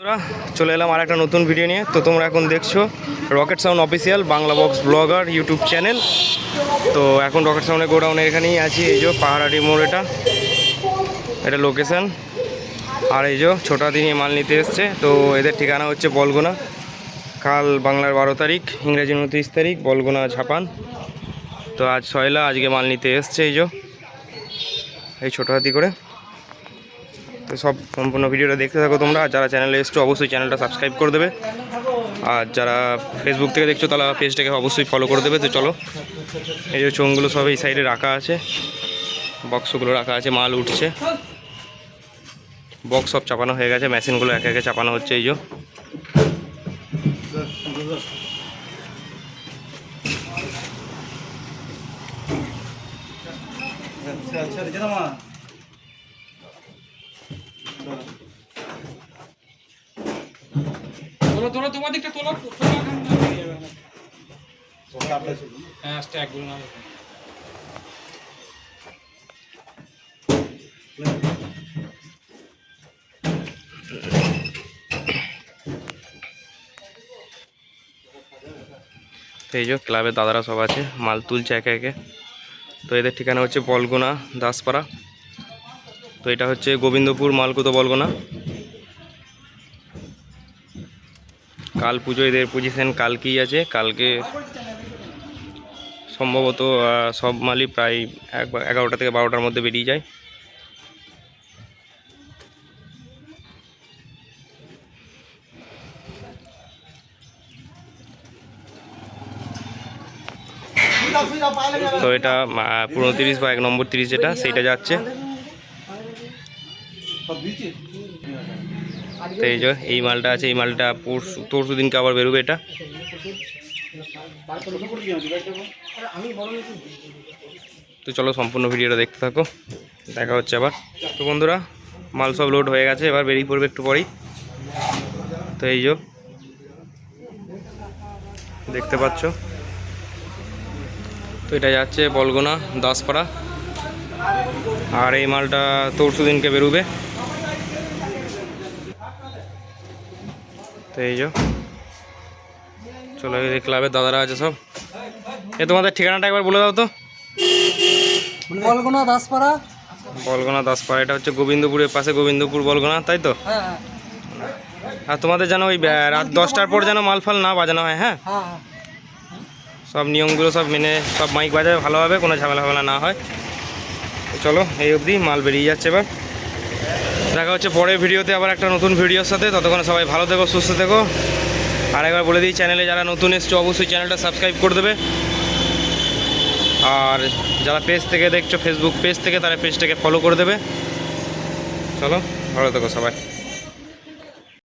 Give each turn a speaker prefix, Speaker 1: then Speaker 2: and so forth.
Speaker 1: বন্ধুরা, চলে এলাম আর একটা নতুন ভিডিও নিয়ে। তো তোমরা এখন দেখছ rocket sound official Bangla box blogger YouTube channel তো এখন রকেট সাউন্ডের গোডাউনে এখানেই আছি। এই যে পাহাড়াটি মোড় এটা। এটা লোকেশন আর এই যে ছোটা দিনে মাল নিতে এসছে। তো এদের ঠিকানা হচ্ছে বলগুনা। কাল বাংলার বারো তারিখ, ইংরেজি উনত্রিশ তারিখ, বলগুনা ঝাপান তো আজ সয়লা আজকে মাল নিতে এসছে এই যে। এই ছোটো হাতি করে। তো সব সম্পূর্ণ ভিডিওটা দেখতে থাকো তোমরা। যারা চ্যানেলে এসছো, অবশ্যই চ্যানেলটা সাবস্ক্রাইব করে দেবে। আর যারা ফেসবুক থেকে দেখছ, তারা পেজটাকে অবশ্যই ফলো করে দেবে। তো চলো, এই যে চোঙগুলো সব এই সাইডে রাখা আছে। বক্সগুলো রাখা আছে, মাল উঠছে। বক্স সব চাপানো হয়ে গেছে মেশিনগুলো একে একে চাপানো হচ্ছে, এই যে।
Speaker 2: তোলো তোলো তোমার দিকটা তোলো তোলো এখন না হয়ে যাবে না। হ্যাঁ স্ট্যাকগুলো না
Speaker 1: তো এই যে ক্লাবের দাদারা সব আছে মাল তুলছে একে একে। তো এদের ঠিকানা হচ্ছে বলগুনা দাসপাড়া। তো এটা হচ্ছে গোবিন্দপুর মালকুতো বলগুনা। কাল পুজো, এদের পজিশন কালকেই আছে? কালকে সম্ভবত সব মালই প্রায় এগারোটা থেকে বারোটার মধ্যে বেরিয়ে যায়। তো এটা পুরনো তিরিশ বা এক নম্বর তিরিশ যেটা, সেইটা যাচ্ছে। তো এই যে এই মালটা আছে এই মালটা পরশু তরশু দিনকে আবার বেরোবে এটা। তো? চলো সম্পূর্ণ ভিডিওটা দেখতে থাকো দেখা হচ্ছে আবার। তো বন্ধুরা মাল সব লোড হয়ে গেছে এবার বেরিয়ে পড়বে একটু পরেই। তো এই যে দেখতে পাচ্ছ? তো এটা যাচ্ছে বলগোনা দাসপাড়া। আর এই মালটা তরশু দিনকে বেরোবে। তো এই যে। চলো এই ক্লাবের দাদারা আছে সব। এ তোমাদের ঠিকানাটা একবার বলে দাও তো।
Speaker 3: বলগুনা দাসপাড়া।
Speaker 1: বলগোনা দাসপাড়া এটা হচ্ছে গোবিন্দপুরের পাশে গোবিন্দপুর বলগোনা তাই তো?
Speaker 3: হ্যাঁ হ্যাঁ।
Speaker 1: আর তোমাদের যেন ওই রাত দশটার পর যেন মাল ফাল না বাজানো হয় হ্যাঁ?
Speaker 3: হ্যাঁ হ্যাঁ।
Speaker 1: সব নিয়মগুলো সব মেনে সব মাইক বাজাবে ভালোভাবে কোনো ঝামেলা ফামেলা না হয়। চলো এই অবধি মাল বেরিয়ে যাচ্ছে এবার। দেখা হচ্ছে পরের ভিডিওতে, আবার একটা নতুন ভিডিওর সাথে। ততক্ষণ সবাই ভালো থেকো, সুস্থ থেকো। আর একবার বলে দিই, চ্যানেলে যারা নতুন এসছো, অবশ্যই চ্যানেলটা সাবস্ক্রাইব করে দেবে। আর যারা পেজ থেকে দেখছ ফেসবুক পেজ থেকে, তারা পেজটাকে ফলো করে দেবে। চলো, ভালো থেকো সবাই।